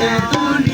তুলে